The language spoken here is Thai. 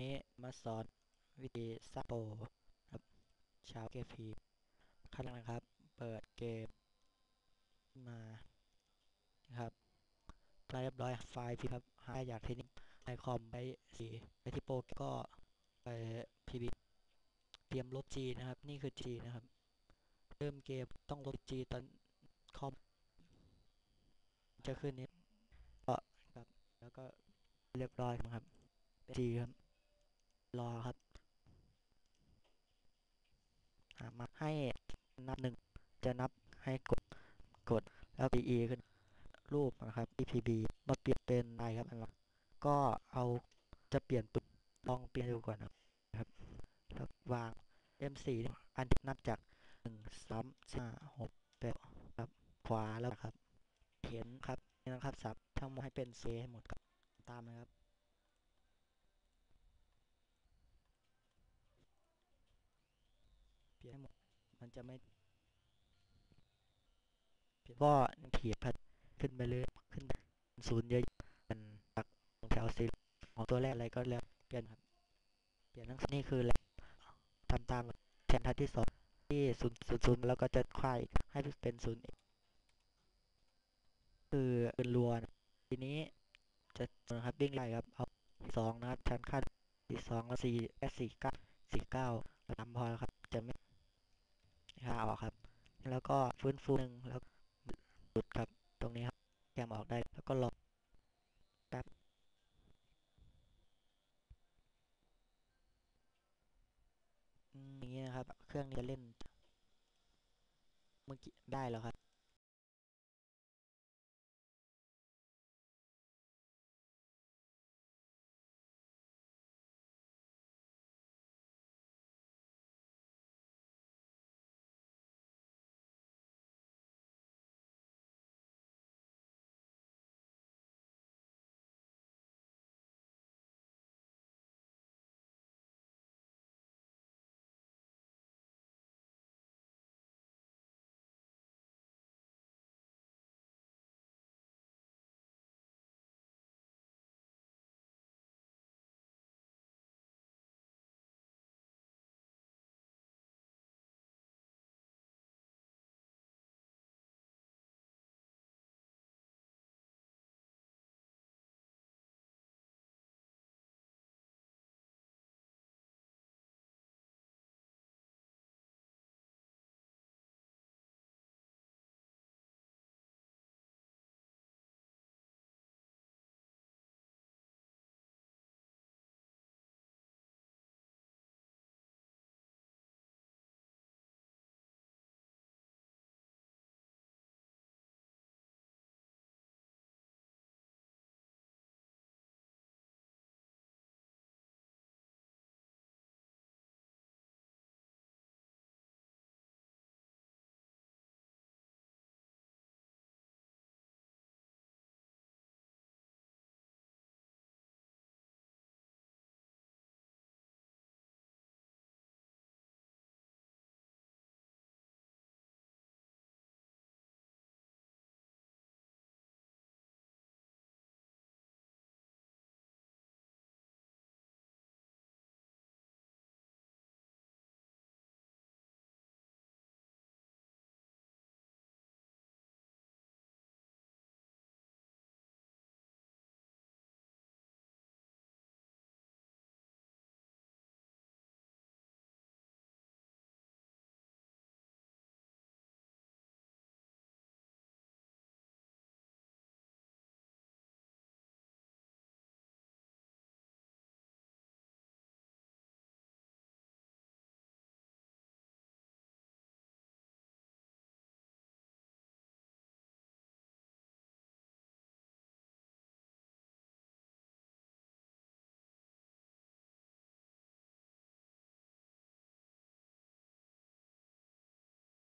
นี้มาสอนวิธีสร้างโปรครับชาวเกมพีขั้นแรกนะครับ เปิดเกมมานะครับใกล้เรียบร้อยไฟล์พีครับหาอยากเทคนิคไอคอมไปสีไปที่โปรก็ไปพีบีเตรียมลบ G นะครับ นี่คือ G นะครับ เริ่มเกมต้องลบ G ตอนคอมจะขึ้นนี้ก็ครับแล้วก็เรียบร้อยครับ G ครับ รอครับมาให้นับหนึ่งจะนับให้กดกดแล้ว PE ขึ้นรูปนะครับ EPB มาเปลี่ยนเป็นอะไรครับอันละก็เอาจะเปลี่ยนปุ๊บลองเปลี่ยนดูก่อนนะครับแล้ววาง M4 อันที่นับจากหนึ่งสามห้าหกแปดครับขวาแล้วครับ เห็นครับนี่นะครับสับทั้งหมดให้เป็นเซให้หมดครับตามนะครับ เปลี่ยน ให้หมด มันจะไม่เปลี่ยนก็เขียพัดขึ้นไปเลยขึ้นศูนย์เยอะเป็นจากแถวสีของตัวแรกอะไรก็แล้วเปลี่ยนครับเปลี่ยนทั้งนี่คือแล้วทำตามแทนทัดที่สองที่ศูนย์ศูนย์ศูนย์แล้วก็จะควายให้เป็นศูนย์คือเป็นรัวทีนี้จะนะครับวิ่งไล่ครับเอาสองนะครับชันค่าที่สองแล้วสี่แอสี่เก้าสี่เก้าทำพอแล้วครับจะไม่ ออกครับ แล้วก็ฟื้นฟูหนึ่งแล้วหลุดครับตรงนี้ครับแกมออกได้แล้วก็ลอแป๊บอืมอย่างนี้นะครับ เครื่องนี้จะเล่น เมื่อกี้ได้แล้วครับ